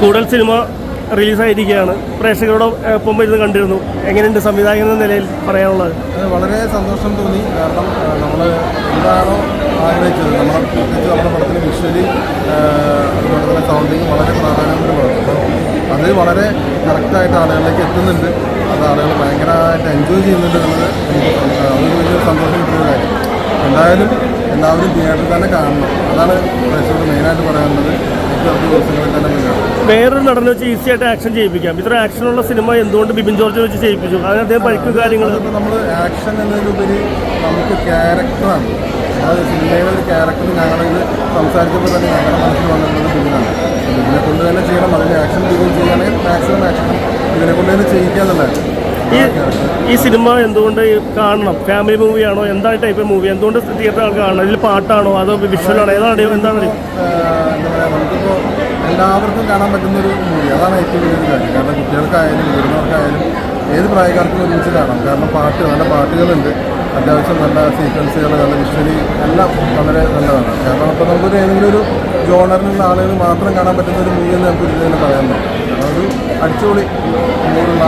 കൂടുതൽ സിനിമ റിലീസായിരിക്കുകയാണ്. പ്രേക്ഷകരോട് ഒപ്പം ഇരുന്ന് കണ്ടിരുന്നു. എങ്ങനെയുണ്ട് സംവിധായകൻ എന്ന നിലയിൽ പറയാനുള്ളത്? വളരെ സന്തോഷം തോന്നി. കാരണം നമ്മൾ എന്താണോ ആഗ്രഹിച്ചത്. നമ്മൾ പ്രത്യേകിച്ച് നമ്മുടെ പടത്തിന് വിഷ്വലി അതുപോലെ തന്നെ സൗണ്ടിങ് വളരെ പ്രാധാന്യമുള്ള അത് വളരെ കറക്റ്റായിട്ട് ആളുകളിലേക്ക് എത്തുന്നുണ്ട്. അത് ആളുകൾ ഭയങ്കരമായിട്ട് എൻജോയ് ചെയ്യുന്നുണ്ട് എന്നുള്ളത് അതൊരു സന്തോഷം കിട്ടുന്ന കാര്യം. എന്തായാലും എല്ലാവരും തിയേറ്ററിൽ തന്നെ കാണണം. അതാണ് പ്രേക്ഷകർ മെയിനായിട്ട് പറയാനുള്ളത്. അടുത്ത ദിവസങ്ങളിൽ തന്നെ കാണണം വേറൊരു നടനെ വെച്ച് ഈസി ആയിട്ട് ആക്ഷൻ ചെയ്യിപ്പിക്കാം. ഇത്ര ആക്ഷനുള്ള സിനിമ എന്തുകൊണ്ട് ബിബിൻ ജോർജിനെ വെച്ച് ചെയ്യിപ്പിച്ചു? അതിന് അദ്ദേഹം പഠിക്കും കാര്യങ്ങൾ നമ്മൾ ആക്ഷൻ എന്നതിലുപരി നമുക്ക് ക്യാരക്ടറാണ് അത് സിനിമയുടെ ഒരു ക്യാരക്ടർ ഞങ്ങളിത് സംസാരിച്ചപ്പോൾ തന്നെ ഞങ്ങളുടെ മനസ്സിൽ വന്നിട്ടുള്ളത് ബിബിനാണ് ഇതിനെ കൊണ്ട് തന്നെ ചെയ്യണം. അതിന്റെ ആക്ഷൻ ബിബിൻ ചെയ്യുകയാണെങ്കിൽ മാക്സിമം ആക്ഷൻ ഇതിനെ കൊണ്ട് തന്നെ ചെയ്യിക്കുക എന്നുള്ളതാണ്. ഈ ഈ സിനിമ എന്തുകൊണ്ട് കാണണം? ഫാമിലി മൂവിയാണോ എന്താണ് ടൈപ്പ് മൂവി എന്തുകൊണ്ട് തിയേറ്റർ കാണണം? ഇതിൽ പാട്ടാണോ? അതോ വിഷ്വലാണോ ഏതാണ് എന്താണ് എല്ലാവർക്കും കാണാൻ പറ്റുന്ന ഒരു മൂവി അതാണ് ഏറ്റവും വലിയൊരു കാര്യം. കാരണം കുട്ടികൾക്കായാലും മുതിർന്നവർക്കായാലും ഏത് പ്രായക്കാർക്കും ഒരുമിച്ച് കാണാം. കാരണം പാട്ട് നല്ല പാട്ടുകളുണ്ട്. അത്യാവശ്യം നല്ല സീക്വൻസുകൾ നല്ല വിഷ്വലി എല്ലാം വളരെ നല്ലതാണ്. കാരണം അപ്പോൾ നമുക്കൊരു ഏതെങ്കിലും ഒരു ജോണറിലുള്ള ആളുകൾ മാത്രം കാണാൻ പറ്റുന്ന ഒരു മൂവി എന്ന് നമുക്ക് ഇതിൽ പറയാൻ പറ്റും ഒരു അടിച്ചുപൊളി മൂടുള്ള